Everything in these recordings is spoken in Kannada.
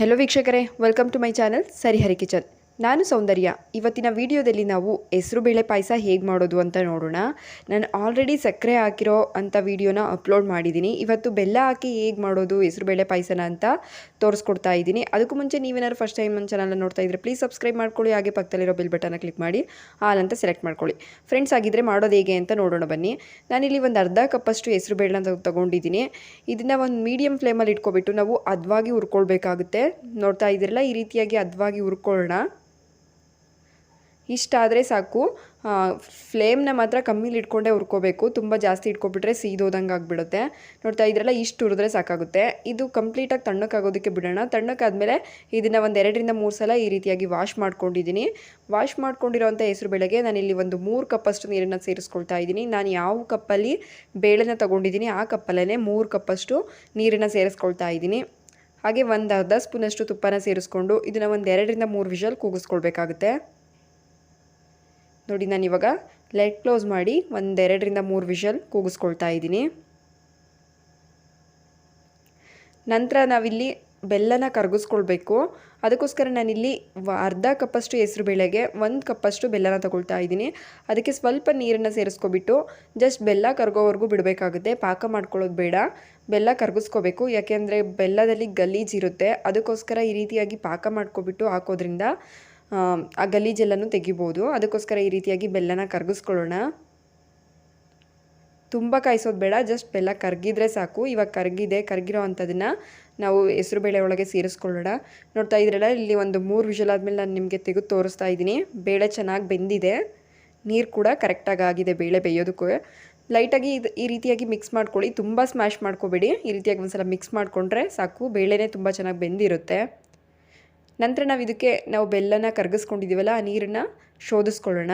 ಹೆಲೋ ವೀಕ್ಷಕರೇ welcome to my channel Sarihari kitchen ನಾನು ಸೌಂದರ್ಯ. ಇವತ್ತಿನ ವಿಡಿಯೋದಲ್ಲಿ ನಾವು ಹೆಸರುಬೇಳೆ ಪಾಯಸ ಹೇಗೆ ಮಾಡೋದು ಅಂತ ನೋಡೋಣ. ನಾನು ಆಲ್ರೆಡಿ ಸಕ್ಕರೆ ಹಾಕಿರೋ ಅಂಥ ವಿಡಿಯೋನ ಅಪ್ಲೋಡ್ ಮಾಡಿದ್ದೀನಿ ಇವತ್ತು ಬೆಲ್ಲ ಹಾಕಿ ಹೇಗೆ ಮಾಡೋದು ಹೆಸರುಬೇಳೆ ಪಾಯಸನ ಅಂತ ತೋರಿಸ್ಕೊಡ್ತಾ ಇದ್ದೀನಿ ಅದಕ್ಕೂ ಮುಂಚೆ ನೀವೇನಾದ್ರು ಫಸ್ಟ್ ಟೈಮ್ ನನ್ನ ಚಾನಲ್ನ ನೋಡ್ತಾ ಇದ್ದರೆ ಪ್ಲೀಸ್ ಸಬ್ಸ್ಕ್ರೈಬ್ ಮಾಡ್ಕೊಳ್ಳಿ. ಹಾಗೆ ಪಕ್ಕದಲ್ಲಿರೋ ಬೆಲ್ ಬಟನ್ನ ಕ್ಲಿಕ್ ಮಾಡಿ, ಹಾಲ್ ಅಂತ ಸೆಲೆಕ್ಟ್ ಮಾಡ್ಕೊಳ್ಳಿ. ಫ್ರೆಂಡ್ಸ್ ಆಗಿದ್ದರೆ ಮಾಡೋದು ಹೇಗೆ ಅಂತ ನೋಡೋಣ ಬನ್ನಿ. ನಾನಿಲ್ಲಿ ಒಂದು ಅರ್ಧ ಕಪ್ಪಷ್ಟು ಹೆಸರು ಬೇಳೆನ ತಗೊಂಡಿದ್ದೀನಿ ಇದನ್ನು ಒಂದು ಮೀಡಿಯಮ್ ಫ್ಲೇಮಲ್ಲಿ ಇಟ್ಕೊಬಿಟ್ಟು ನಾವು ಅದ್ವಾಗಿ ಹುರ್ಕೊಳ್ಬೇಕಾಗುತ್ತೆ. ನೋಡ್ತಾ ಇದ್ದೀರಲ್ಲ ಈ ರೀತಿಯಾಗಿ ಅದ್ವಾಗಿ ಹುರ್ಕೊಳ್ಳೋಣ. ಇಷ್ಟಾದರೆ ಸಾಕು. ಫ್ಲೇಮ್ನ ಮಾತ್ರ ಕಮ್ಮಿಲಿ ಇಟ್ಕೊಂಡೇ ಹುರ್ಕೋಬೇಕು. ತುಂಬ ಜಾಸ್ತಿ ಇಟ್ಕೊಬಿಟ್ರೆ ಸೀದೋದಂಗೆ ಆಗಿಬಿಡುತ್ತೆ. ನೋಡ್ತಾ ಇದ್ರಲ್ಲ ಇಷ್ಟು ಹುರಿದ್ರೆ ಸಾಕಾಗುತ್ತೆ. ಇದು ಕಂಪ್ಲೀಟಾಗಿ ತಣ್ಣಕ್ಕಾಗೋದಕ್ಕೆ ಬಿಡೋಣ. ತಣ್ಣಕ್ಕಾದಮೇಲೆ ಇದನ್ನು ಒಂದು ಎರಡರಿಂದ ಮೂರು ಸಲ ಈ ರೀತಿಯಾಗಿ ವಾಶ್ ಮಾಡ್ಕೊಂಡಿದ್ದೀನಿ. ವಾಶ್ ಮಾಡ್ಕೊಂಡಿರೋವಂಥ ಹೆಸರು ಬೇಳೆಗೆ ನಾನಿಲ್ಲಿ ಒಂದು ಮೂರು ಕಪ್ಪಷ್ಟು ನೀರನ್ನು ಸೇರಿಸ್ಕೊಳ್ತಾ ಇದ್ದೀನಿ. ನಾನು ಯಾವ ಕಪ್ಪಲ್ಲಿ ಬೇಳೆನ ತೊಗೊಂಡಿದ್ದೀನಿ, ಆ ಕಪ್ಪಲ್ಲೇ ಮೂರು ಕಪ್ಪಷ್ಟು ನೀರನ್ನು ಸೇರಿಸ್ಕೊಳ್ತಾ ಇದ್ದೀನಿ. ಹಾಗೆ ಒಂದು ಅರ್ಧ ಸ್ಪೂನಷ್ಟು ತುಪ್ಪನ ಸೇರಿಸ್ಕೊಂಡು ಇದನ್ನು ಒಂದು ಎರಡರಿಂದ ಮೂರು ವಿಷಲ್ ಕೂಗಿಸ್ಕೊಳ್ಬೇಕಾಗುತ್ತೆ. ನೋಡಿ, ನಾನು ಇವಾಗ ಲೈಟ್ ಕ್ಲೋಸ್ ಮಾಡಿ ಒಂದೆರಡರಿಂದ ಮೂರು ವಿಷಲ್ ಕೂಗಿಸ್ಕೊಳ್ತಾ ಇದ್ದೀನಿ. ನಂತರ ನಾವಿಲ್ಲಿ ಬೆಲ್ಲನ ಕರಗಿಸ್ಕೊಳ್ಬೇಕು. ಅದಕ್ಕೋಸ್ಕರ ನಾನಿಲ್ಲಿ ಅರ್ಧ ಕಪ್ಪಷ್ಟು ಹೆಸರು ಬೇಳೆಗೆ ಒಂದು ಕಪ್ಪಷ್ಟು ಬೆಲ್ಲನ ತಗೊಳ್ತಾ ಇದ್ದೀನಿ. ಅದಕ್ಕೆ ಸ್ವಲ್ಪ ನೀರನ್ನು ಸೇರಿಸ್ಕೊಬಿಟ್ಟು ಜಸ್ಟ್ ಬೆಲ್ಲ ಕರಗೋವರೆಗೂ ಬಿಡಬೇಕಾಗುತ್ತೆ. ಪಾಕ ಮಾಡ್ಕೊಳ್ಳೋದು ಬೇಡ. ಬೆಲ್ಲ ಕರಗಿಸ್ಕೋಬೇಕು. ಯಾಕೆಂದರೆ ಬೆಲ್ಲದಲ್ಲಿ ಗಲೀಜಿರುತ್ತೆ ಅದಕ್ಕೋಸ್ಕರ ಈ ರೀತಿಯಾಗಿ ಪಾಕ ಮಾಡ್ಕೊಬಿಟ್ಟು ಹಾಕೋದ್ರಿಂದ ಆ ಗಲೀಜೆಲ್ಲನೂ ತೆಗಿಬೋದು. ಅದಕ್ಕೋಸ್ಕರ ಈ ರೀತಿಯಾಗಿ ಬೆಲ್ಲನ ಕರಗಿಸ್ಕೊಳ್ಳೋಣ. ತುಂಬ ಕಾಯಿಸೋದು ಬೇಡ, ಜಸ್ಟ್ ಬೆಲ್ಲ ಕರಗಿದ್ರೆ ಸಾಕು. ಇವಾಗ ಕರಗಿದೆ, ಕರಗಿರೋ ಅಂಥದನ್ನು ನಾವು ಹೆಸರುಬೇಳೆ ಒಳಗೆ ಸೇರಿಸ್ಕೊಳ್ಳೋಣ. ನೋಡ್ತಾ ಇದ್ರಲ್ಲ ಇಲ್ಲಿ ಒಂದು ಮೂರು ವಿಷಲ್ ಆದಮೇಲೆ ನಾನು ನಿಮಗೆ ತೆಗೆದು ತೋರಿಸ್ತಾ ಇದ್ದೀನಿ. ಬೇಳೆ ಚೆನ್ನಾಗಿ ಬೆಂದಿದೆ. ನೀರು ಕೂಡ ಕರೆಕ್ಟಾಗಿ ಆಗಿದೆ ಬೇಳೆ ಬೇಯೋದಕ್ಕೂ. ಲೈಟಾಗಿ ಇದು ಈ ರೀತಿಯಾಗಿ ಮಿಕ್ಸ್ ಮಾಡ್ಕೊಳ್ಳಿ. ತುಂಬ ಸ್ಮ್ಯಾಶ್ ಮಾಡ್ಕೋಬೇಡಿ. ಈ ರೀತಿಯಾಗಿ ಒಂದು ಸಲ ಮಿಕ್ಸ್ ಮಾಡಿಕೊಂಡ್ರೆ ಸಾಕು. ಬೇಳೆನೇ ತುಂಬ ಚೆನ್ನಾಗಿ ಬೆಂದಿರುತ್ತೆ. ನಂತರ ನಾವು ಇದಕ್ಕೆ ನಾವು ಬೆಲ್ಲನ ಕರಗಿಸ್ಕೊಂಡಿದ್ದೀವಲ್ಲ ಆ ನೀರನ್ನು ಶೋಧಿಸ್ಕೊಳ್ಳೋಣ.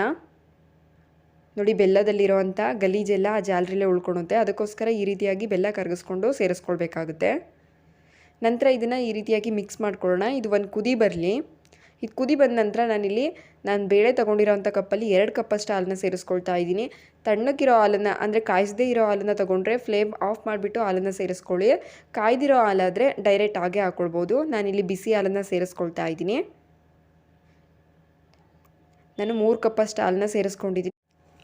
ನೋಡಿ ಬೆಲ್ಲದಲ್ಲಿರೋವಂಥ ಗಲೀಜೆಲ್ಲ ಆ ಜಾಲರಿಲೇ ಉಳ್ಕೊಳುತ್ತೆ ಅದಕ್ಕೋಸ್ಕರ ಈ ರೀತಿಯಾಗಿ ಬೆಲ್ಲ ಕರಗಿಸ್ಕೊಂಡು ಸೇರಿಸ್ಕೊಳ್ಬೇಕಾಗುತ್ತೆ. ನಂತರ ಇದನ್ನು ಈ ರೀತಿಯಾಗಿ ಮಿಕ್ಸ್ ಮಾಡ್ಕೊಳ್ಳೋಣ. ಇದು ಒಂದು ಕುದಿ ಬರಲಿ. ಇದು ಕುದಿ ಬಂದ ನಂತರ ನಾನಿಲ್ಲಿ ನಾನು ಬೇಳೆ ತೊಗೊಂಡಿರೋವಂಥ ಕಪ್ಪಲ್ಲಿ ಎರಡು ಕಪ್ಪಷ್ಟು ಹಾಲನ್ನ ಸೇರಿಸ್ಕೊಳ್ತಾ ಇದ್ದೀನಿ. ತಣ್ಣಕ್ಕಿರೋ ಹಾಲನ್ನು, ಅಂದರೆ ಕಾಯಿಸದೇ ಇರೋ ಹಾಲನ್ನು ತೊಗೊಂಡ್ರೆ ಫ್ಲೇಮ್ ಆಫ್ ಮಾಡಿಬಿಟ್ಟು ಹಾಲನ್ನು ಸೇರಿಸ್ಕೊಳ್ಳಿ. ಕಾಯ್ದಿರೋ ಹಾಲಾದರೆ ಡೈರೆಕ್ಟ್ ಆಗೇ ಹಾಕ್ಕೊಳ್ಬೋದು ನಾನಿಲ್ಲಿ ಬಿಸಿ ಹಾಲನ್ನು ಸೇರಿಸ್ಕೊಳ್ತಾ ಇದ್ದೀನಿ. ನಾನು ಮೂರು ಕಪ್ಪಷ್ಟು ಹಾಲನ್ನ ಸೇರಿಸ್ಕೊಂಡಿದ್ದೀನಿ.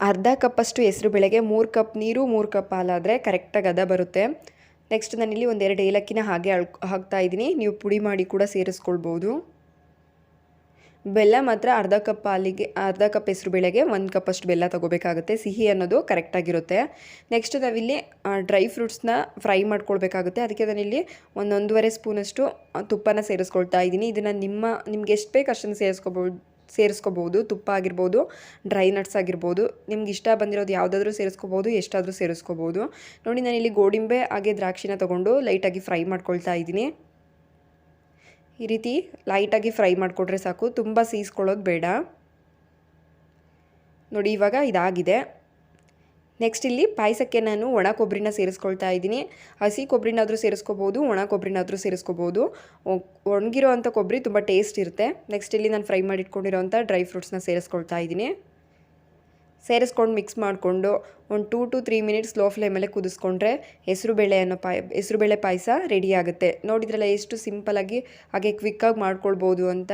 ಅರ್ಧ ಕಪ್ಪಷ್ಟು ಹೆಸರು ಬೆಳೆಗೆ, ಮೂರು ಕಪ್ ನೀರು, ಮೂರು ಕಪ್ ಹಾಲಾದರೆ ಕರೆಕ್ಟಾಗಿ ಅದ ಬರುತ್ತೆ. ನೆಕ್ಸ್ಟ್ ನಾನಿಲ್ಲಿ ಒಂದೆರಡು ಏಲಕ್ಕಿನ ಹಾಗೆ ಅಳ್, ಹಾಕ್ತಾ ಇದ್ದೀನಿ. ನೀವು ಪುಡಿ ಮಾಡಿ ಕೂಡ ಸೇರಿಸ್ಕೊಳ್ಬೋದು. ಬೆಲ್ಲ ಮಾತ್ರ ಅರ್ಧ ಕಪ್ ಹಾಲಿಗೆ ಅರ್ಧ ಕಪ್ ಹೆಸರು ಬೇಳೆಗೆ, ಒಂದು ಕಪ್ಪಷ್ಟು ಬೆಲ್ಲ ತೊಗೋಬೇಕಾಗುತ್ತೆ. ಸಿಹಿ ಅನ್ನೋದು ಕರೆಕ್ಟಾಗಿರುತ್ತೆ ನೆಕ್ಸ್ಟ್ ನಾವಿಲ್ಲಿ ಡ್ರೈ ಫ್ರೂಟ್ಸ್ನ ಫ್ರೈ ಮಾಡ್ಕೊಳ್ಬೇಕಾಗುತ್ತೆ. ಅದಕ್ಕೆ ನಾನಿಲ್ಲಿ ಒಂದೊಂದೂವರೆ ಸ್ಪೂನಷ್ಟು ತುಪ್ಪನ ಸೇರಿಸ್ಕೊಳ್ತಾ ಇದ್ದೀನಿ. ಇದನ್ನು ನಿಮ್ಮ, ನಿಮ್ಗೆ ಎಷ್ಟು ಬೇಕು ಅಷ್ಟನ್ನು ಸೇರಿಸ್ಕೊಬೋದು ಸೇರಿಸ್ಕೋಬೋದು ತುಪ್ಪ ಆಗಿರ್ಬೋದು ಡ್ರೈ ನಟ್ಸ್ ಆಗಿರ್ಬೋದು, ನಿಮ್ಗೆ ಇಷ್ಟ ಬಂದಿರೋದು ಯಾವುದಾದ್ರೂ ಸೇರಿಸ್ಕೋಬೋದು ಎಷ್ಟಾದರೂ ಸೇರಿಸ್ಕೋಬೋದು ನೋಡಿ ನಾನಿಲ್ಲಿ ಗೋಡಿಂಬೆ ಹಾಗೆ ದ್ರಾಕ್ಷಿನ ತೊಗೊಂಡು ಲೈಟಾಗಿ ಫ್ರೈ ಮಾಡ್ಕೊಳ್ತಾ ಇದ್ದೀನಿ. ಈ ರೀತಿ ಲೈಟಾಗಿ ಫ್ರೈ ಮಾಡಿಕೊಟ್ರೆ ಸಾಕು. ತುಂಬ ಸೀಸ್ಕೊಳ್ಳೋದು ಬೇಡ. ನೋಡಿ, ಇವಾಗ ಇದಾಗಿದೆ. ನೆಕ್ಸ್ಟ್ ಇಲ್ಲಿ ಪಾಯಸಕ್ಕೆ ನಾನು ಒಣ ಕೊಬ್ಬರಿನ ಸೇರಿಸ್ಕೊಳ್ತಾ ಇದ್ದೀನಿ. ಹಸಿ ಕೊಬ್ಬರಿನಾದರೂ ಸೇರಿಸ್ಕೋಬೋದು, ಒಣ ಕೊಬ್ಬರಿನಾದರೂ ಸೇರಿಸ್ಕೋಬೋದು. ಒಣಗಿರೋ ಅಂಥ ಕೊಬ್ಬರಿ ತುಂಬ ಟೇಸ್ಟ್ ಇರುತ್ತೆ. ನೆಕ್ಸ್ಟ್ ಇಲ್ಲಿ ನಾನು ಫ್ರೈ ಮಾಡಿಟ್ಕೊಂಡಿರೋಂಥ ಡ್ರೈ ಫ್ರೂಟ್ಸ್ನ ಸೇರಿಸ್ಕೊಳ್ತಾ ಇದ್ದೀನಿ. ಸೇರಿಸ್ಕೊಂಡು ಮಿಕ್ಸ್ ಮಾಡಿಕೊಂಡು ಒಂದು two to three minutes slow ಫ್ಲೇಮಲ್ಲೇ ಕುದಿಸ್ಕೊಂಡ್ರೆ ಹೆಸರುಬೇಳೆ ಅನ್ನೋ ಪಾಯ ಹೆಸರುಬೇಳೆ ಪಾಯಸ ರೆಡಿ ಆಗುತ್ತೆ. ನೋಡಿದ್ರಲ್ಲ ಎಷ್ಟು ಸಿಂಪಲಾಗಿ ಹಾಗೆ ಕ್ವಿಕ್ಕಾಗಿ ಮಾಡ್ಕೊಳ್ಬೋದು ಅಂತ.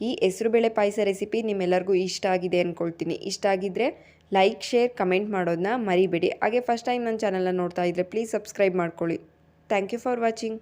ಈ ಹೆಸರುಬೇಳೆ ಪಾಯಸ ರೆಸಿಪಿ ನಿಮ್ಮೆಲ್ಲರಿಗೂ ಇಷ್ಟ ಆಗಿದೆ ಅಂದ್ಕೊಳ್ತೀನಿ ಇಷ್ಟ ಆಗಿದ್ದರೆ ಲೈಕ್, ಶೇರ್, ಕಮೆಂಟ್ ಮಾಡೋದನ್ನ ಮರಿಬೇಡಿ. ಹಾಗೆ ಫಸ್ಟ್ ಟೈಮ್ ನನ್ನ ಚಾನಲ್ನ ನೋಡ್ತಾ ಇದ್ದರೆ ಪ್ಲೀಸ್ ಸಬ್ಸ್ಕ್ರೈಬ್ ಮಾಡ್ಕೊಳ್ಳಿ. Thank you for watching